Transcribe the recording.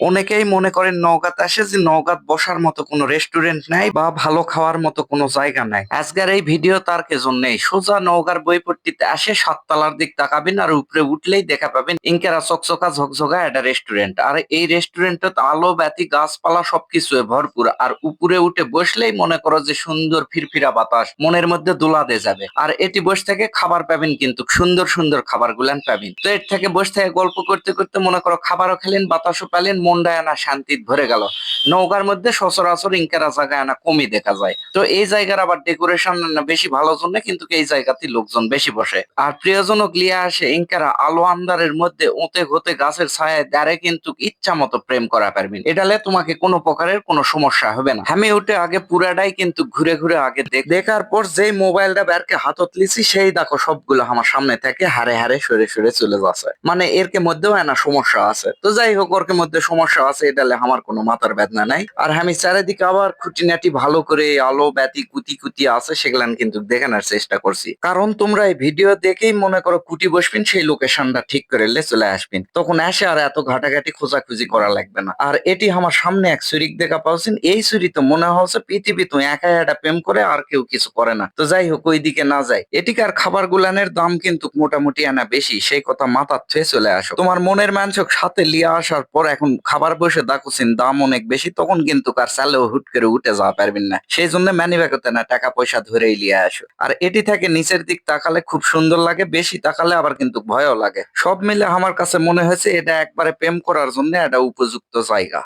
অনেকেই মনে করেন নওগাঁত আসে যে নওগাঁত বসার মতো কোনো রেস্টুরেন্ট নাই বা ভালো খাওয়ার মতো কোনো জায়গা নাই। আজকের এই ভিডিও তার কে জন্যই? সোজা নওগাঁর বইপট্টিতে আসে সাততলার দিক তাকাবেন আর উপরে উঠলেই দেখা পাবেন ইনকেরা চকচকা ঝকঝকা একটা রেস্টুরেন্ট আর এই রেস্টুরেন্টে আলো ব্যতি গাছপালা সবকিছু ভরপুর। আর উপরে উঠে বসলেই মনে করো যে সুন্দর ফিরফিরা বাতাস, মনের মধ্যে দোলাতে যাবে। আর এটি বসে থেকে খাবার পাবেন কিন্তু সুন্দর সুন্দর খাবার গুলান পাবেন। তো এর থেকে বসে থেকে গল্প করতে করতে মনে করো খাবারও খেলেন, বাতাসও পেলেন মনটা আনা শান্তি ভরে গেল। নৌকার মধ্যে সচরাচর ইনকারা জায়গায় আনা কমই দেখা যায়। তো এই জায়গার আবার ডেকোরেশন বেশি ভালো জন্য কিন্তু এই জায়গাতে লোকজন বেশি বসে। আর প্রিয়জনক লিয়ে আসে ইনকারা আলো আন্দারের মধ্যে ওতে ঘতে গাছের ছায়ায় দাঁড়ে কিন্তু ইচ্ছা মতো প্রেম করা পারবেন। এটালে তোমাকে কোনো প্রকারের কোনো সমস্যা হবে না। আমি উঠে আগে পুরাটাই কিন্তু ঘুরে ঘুরে আগে দেখার পর যেই মোবাইলটা ব্যারকে হাতত লিছি সেই দেখো সবগুলো আমার সামনে থেকে হারে হারে সরে সরে চলে যাচ্ছে। মানে এরকে মধ্যেও না সমস্যা আছে। তো যাই হোক ওর কে মধ্যে সমস্যা আছে এটালে আমার কোনো মাথার বেদনা নাই। আর আমি চারিদিকে আবার খুঁটিনাটি ভালো করে আলো ব্যাতি কুতি কুতি আছে সেগুলান কিন্তু দেখানোর চেষ্টা করছি। কারণ তোমরা এই ভিডিও দেখেই মনে করো কুটি বসবেন, সেই লোকেশনটা ঠিক করে লে চলে আসবেন। তখন এসে আর এত ঘাটাঘাটি খোঁজাখুঁজি করা লাগবে না। আর এটি আমার সামনে এক সুরিক দেখা পাওছেন, এই সুরি তো মনে হচ্ছে পৃথিবী তো একা একটা প্রেম করে আর কেউ কিছু করে না। তো যাই হোক, ওইদিকে না যায় এটিকার খাবার গুলানের দাম কিন্তু মোটামুটি আনা বেশি, সেই কথা মাথার থুয়ে চলে আসো। তোমার মনের মানসক সাথে লিয়ে আসার পর এখন খাবার বসে দেখুছেন দাম অনেক বেশি, তখন কিন্তু কার চালেও হুট করে উঠে যাওয়া পারবেন না। সেই জন্য ম্যানি ব্যাগতে না, টাকা পয়সা ধরে লিয়ে আসো। আর এটি থেকে নিচের দিক তাকালে খুব সুন্দর লাগে, বেশি তাকালে আবার কিন্তু ভয়ও লাগে। সব মিলে আমার কাছে মনে হয়েছে, এটা একবারে প্রেম করার জন্য এটা উপযুক্ত জায়গা।